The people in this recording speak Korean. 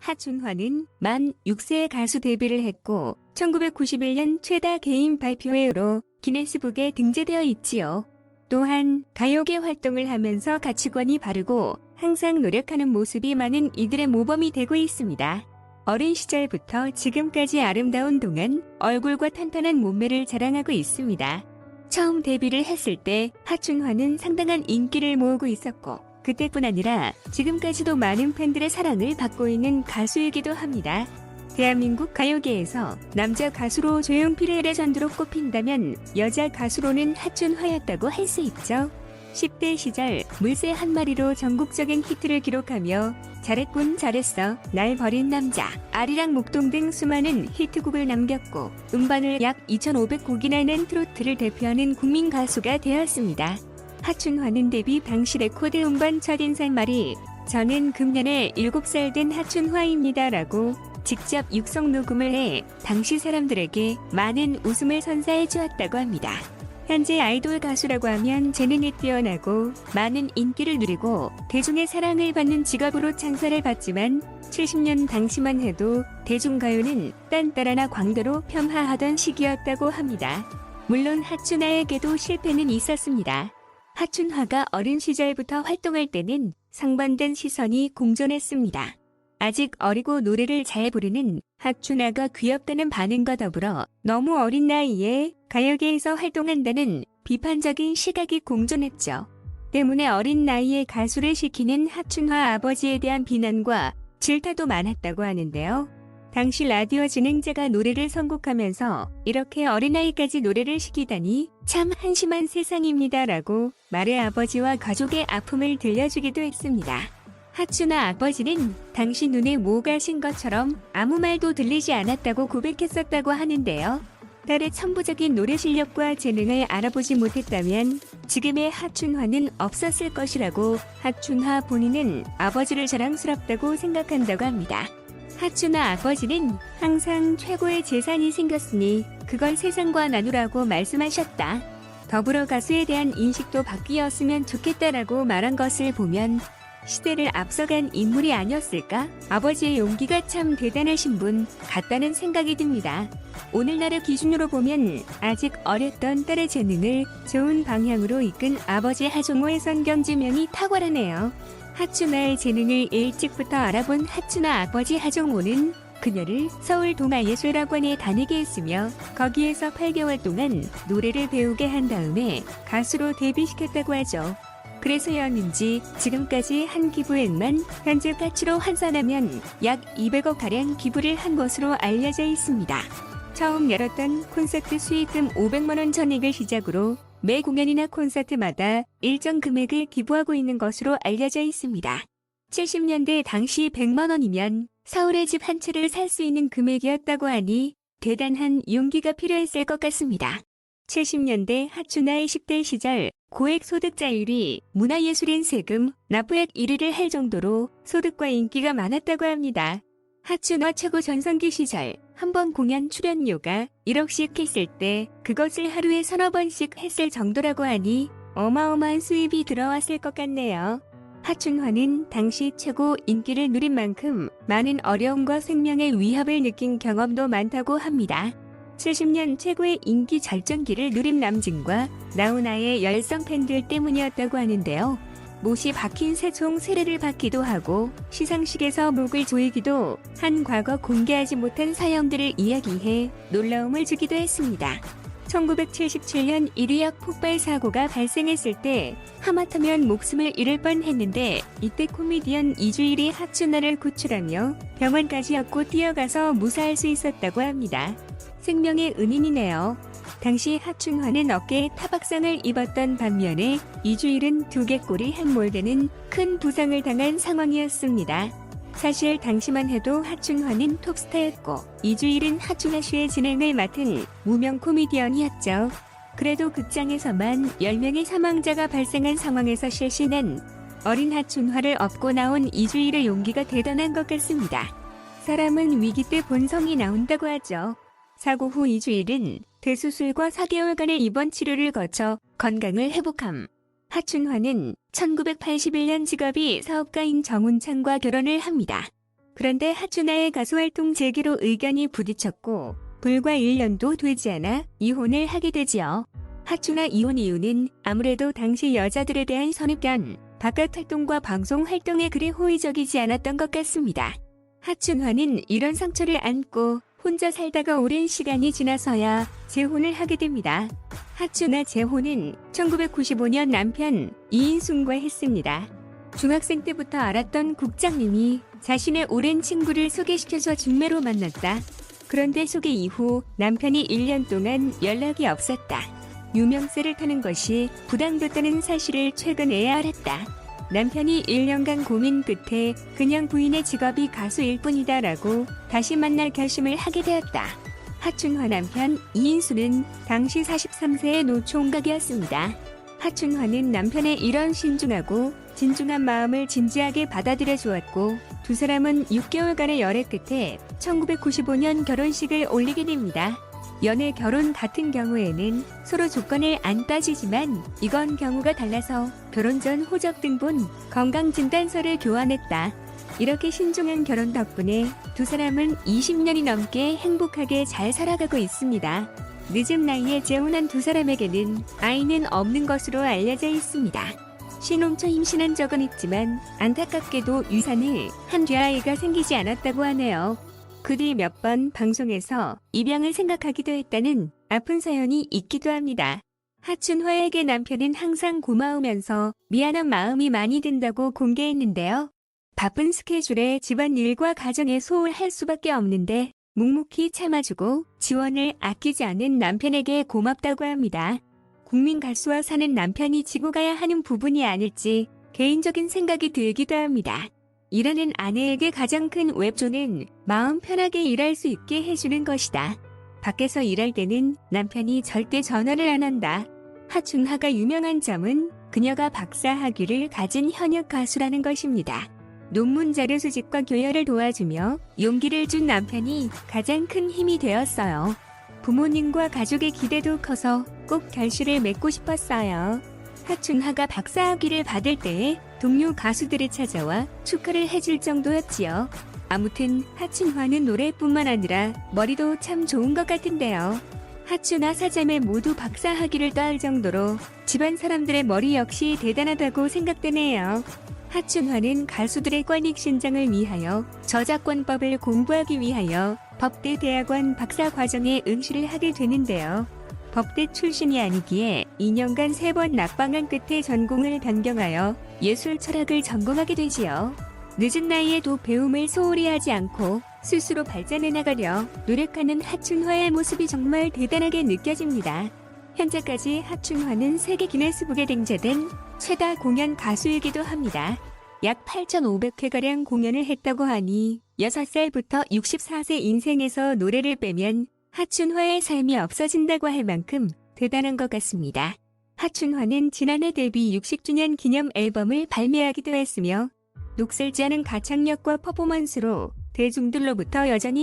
하춘화는 만 6세 가수 데뷔를 했고 1991년 최다 개인 발표회로 기네스북에 등재되어 있지요. 또한 가요계 활동을 하면서 가치관이 바르고 항상 노력하는 모습이 많은 이들의 모범이 되고 있습니다. 어린 시절부터 지금까지 아름다운 동안 얼굴과 탄탄한 몸매를 자랑하고 있습니다. 처음 데뷔를 했을 때 하춘화는 상당한 인기를 모으고 있었고 그때뿐 아니라 지금까지도 많은 팬들의 사랑을 받고 있는 가수이기도 합니다. 대한민국 가요계에서 남자 가수로 조용필의 레전드로 꼽힌다면 여자 가수로는 하춘화였다고 할 수 있죠. 10대 시절 물새 한 마리로 전국적인 히트를 기록하며 잘했군 잘했어 날 버린 남자 아리랑 목동 등 수많은 히트곡을 남겼고 음반을 약 2,500곡이나 낸 트로트를 대표하는 국민 가수가 되었습니다. 하춘화는 데뷔 당시 레코드 음반 첫 인사말이 저는 금년에 7살 된 하춘화입니다 라고 직접 육성 녹음을 해 당시 사람들에게 많은 웃음을 선사해 주었다고 합니다. 현재 아이돌 가수라고 하면 재능이 뛰어나고 많은 인기를 누리고 대중의 사랑을 받는 직업으로 찬사를 받지만 70년 당시만 해도 대중가요는 딴따라나 광대로 폄하하던 시기였다고 합니다. 물론 하춘화에게도 실패는 있었습니다. 하춘화가 어린 시절부터 활동할 때는 상반된 시선이 공존했습니다. 아직 어리고 노래를 잘 부르는 하춘화가 귀엽다는 반응과 더불어 너무 어린 나이에 가요계에서 활동한다는 비판적인 시각이 공존했죠. 때문에 어린 나이에 가수를 시키는 하춘화 아버지에 대한 비난과 질타도 많았다고 하는데요. 당시 라디오 진행자가 노래를 선곡하면서 이렇게 어린아이까지 노래를 시키다니 참 한심한 세상입니다라고 말의 아버지와 가족의 아픔을 들려주기도 했습니다. 하춘아 아버지는 당시 눈에 뭐가 신 것처럼 아무 말도 들리지 않았다고 고백했었다고 하는데요. 딸의 천부적인 노래 실력과 재능을 알아보지 못했다면 지금의 하춘화는 없었을 것이라고 하춘화 본인은 아버지를 자랑스럽다고 생각한다고 합니다. 하춘아 아버지는 항상 최고의 재산이 생겼으니 그걸 세상과 나누라고 말씀하셨다. 더불어 가수에 대한 인식도 바뀌었으면 좋겠다라고 말한 것을 보면 시대를 앞서간 인물이 아니었을까? 아버지의 용기가 참 대단하신 분 같다는 생각이 듭니다. 오늘날의 기준으로 보면 아직 어렸던 딸의 재능을 좋은 방향으로 이끈 아버지 하종호의 선경지명이 탁월하네요. 하춘아의 재능을 일찍부터 알아본 하춘아 아버지 하종호는 그녀를 서울 동아예술학원에 다니게 했으며 거기에서 8개월 동안 노래를 배우게 한 다음에 가수로 데뷔시켰다고 하죠. 그래서였는지 지금까지 한 기부액만 현재 가치로 환산하면 약 200억 가량 기부를 한 것으로 알려져 있습니다. 처음 열었던 콘서트 수익금 500만 원 전액을 시작으로 매 공연이나 콘서트마다 일정 금액을 기부하고 있는 것으로 알려져 있습니다. 70년대 당시 100만 원이면 서울의 집 한 채를 살 수 있는 금액이었다고 하니 대단한 용기가 필요했을 것 같습니다. 70년대 하춘아의 10대 시절 고액 소득자율이 문화예술인 세금 납부액 1위를 할 정도로 소득과 인기가 많았다고 합니다. 하춘아 최고 전성기 시절 한 번 공연 출연료가 1억씩 했을 때 그것을 하루에 서너 번씩 했을 정도라고 하니 어마어마한 수입이 들어왔을 것 같네요. 하춘화는 당시 최고 인기를 누린 만큼 많은 어려움과 생명의 위협을 느낀 경험도 많다고 합니다. 70년 최고의 인기 절정기를 누린 남진과 나훈아의 열성 팬들 때문이었다고 하는데요. 못이 박힌 새총 세례를 받기도 하고 시상식에서 목을 조이기도 한 과거 공개하지 못한 사연들을 이야기해 놀라움을 주기도 했습니다. 1977년 1위역 폭발 사고가 발생했을 때 하마터면 목숨을 잃을 뻔했는데 이때 코미디언 이주일이 하춘화를 구출하며 병원까지 엮고 뛰어가서 무사할 수 있었다고 합니다. 생명의 은인이네요. 당시 하춘화는 어깨에 타박상을 입었던 반면에 이주일은 두개 꼬리 한 몰되는 큰 부상을 당한 상황이었습니다. 사실 당시만 해도 하춘화는 톱스타였고 이주일은 하춘화 씨의 진행을 맡은 무명 코미디언이었죠. 그래도 극장에서만 10명의 사망자가 발생한 상황에서 실신한 어린 하춘화를 업고 나온 이주일의 용기가 대단한 것 같습니다. 사람은 위기 때 본성이 나온다고 하죠. 사고 후 이주일은 대수술과 4개월간의 입원 치료를 거쳐 건강을 회복함. 하춘화는 1981년 직업이 사업가인 정운창과 결혼을 합니다. 그런데 하춘아의 가수 활동 재개로 의견이 부딪혔고 불과 1년도 되지 않아 이혼을 하게 되지요. 하춘아 이혼 이유는 아무래도 당시 여자들에 대한 선입견, 바깥 활동과 방송 활동에 그리 호의적이지 않았던 것 같습니다. 하춘화는 이런 상처를 안고 혼자 살다가 오랜 시간이 지나서야 재혼을 하게 됩니다. 하춘아 재혼은 1995년 남편 이인순과 했습니다. 중학생 때부터 알았던 국장님이 자신의 오랜 친구를 소개시켜서 중매로 만났다. 그런데 소개 이후 남편이 1년 동안 연락이 없었다. 유명세를 타는 것이 부당됐다는 사실을 최근에야 알았다. 남편이 1년간 고민 끝에 그냥 부인의 직업이 가수일 뿐이다 라고 다시 만날 결심을 하게 되었다. 하춘화 남편 이인수는 당시 43세의 노총각이었습니다. 하춘화는 남편의 이런 신중하고 진중한 마음을 진지하게 받아들여 주었고 두 사람은 6개월간의 열애 끝에 1995년 결혼식을 올리게 됩니다. 연애 결혼 같은 경우에는 서로 조건을 안 따지지만 이건 경우가 달라서 결혼 전 호적 등본 건강 진단서를 교환했다. 이렇게 신중한 결혼 덕분에 두 사람은 20년이 넘게 행복하게 잘 살아가고 있습니다. 늦은 나이에 재혼한 두 사람에게는 아이는 없는 것으로 알려져 있습니다. 신혼초 임신한 적은 있지만 안타깝게도 유산을 한 뒤아이가 생기지 않았다고 하네요. 그 뒤 몇 번 방송에서 입양을 생각하기도 했다는 아픈 사연이 있기도 합니다. 하춘화에게 남편은 항상 고마우면서 미안한 마음이 많이 든다고 공개했는데요. 바쁜 스케줄에 집안일과 가정에 소홀할 수밖에 없는데 묵묵히 참아주고 지원을 아끼지 않은 남편에게 고맙다고 합니다. 국민 가수와 사는 남편이 지고 가야 하는 부분이 아닐지 개인적인 생각이 들기도 합니다. 일하는 아내에게 가장 큰 웹조는 마음 편하게 일할 수 있게 해주는 것이다. 밖에서 일할 때는 남편이 절대 전화를 안 한다. 하춘하가 유명한 점은 그녀가 박사 학위를 가진 현역 가수라는 것입니다. 논문 자료 수집과 교열을 도와주며 용기를 준 남편이 가장 큰 힘이 되었어요. 부모님과 가족의 기대도 커서 꼭 결실을 맺고 싶었어요. 하춘하가 박사학위를 받을 때에 동료 가수들이 찾아와 축하를 해줄 정도였지요. 아무튼 하춘화는 노래뿐만 아니라 머리도 참 좋은 것 같은데요. 하춘화 사자매 모두 박사학위를 따을 정도로 집안 사람들의 머리 역시 대단하다고 생각되네요. 하춘화는 가수들의 권익 신장을 위하여 저작권법을 공부하기 위하여 법대 대학원 박사 과정에 응시를 하게 되는데요. 법대 출신이 아니기에 2년간 3번 낙방한 끝에 전공을 변경하여 예술 철학을 전공하게 되지요. 늦은 나이에도 배움을 소홀히 하지 않고 스스로 발전해 나가려 노력하는 하춘화의 모습이 정말 대단하게 느껴집니다. 현재까지 하춘화는 세계 기네스북에 등재된 최다 공연 가수이기도 합니다. 약 8,500회가량 공연을 했다고 하니 6살부터 64세 인생에서 노래를 빼면 하춘화의 삶이 없어진다고 할 만큼 대단한 것 같습니다. 하춘화는 지난해 데뷔 60주년 기념 앨범을 발매하기도 했으며 녹슬지 않은 가창력과 퍼포먼스로 대중들로부터 여전히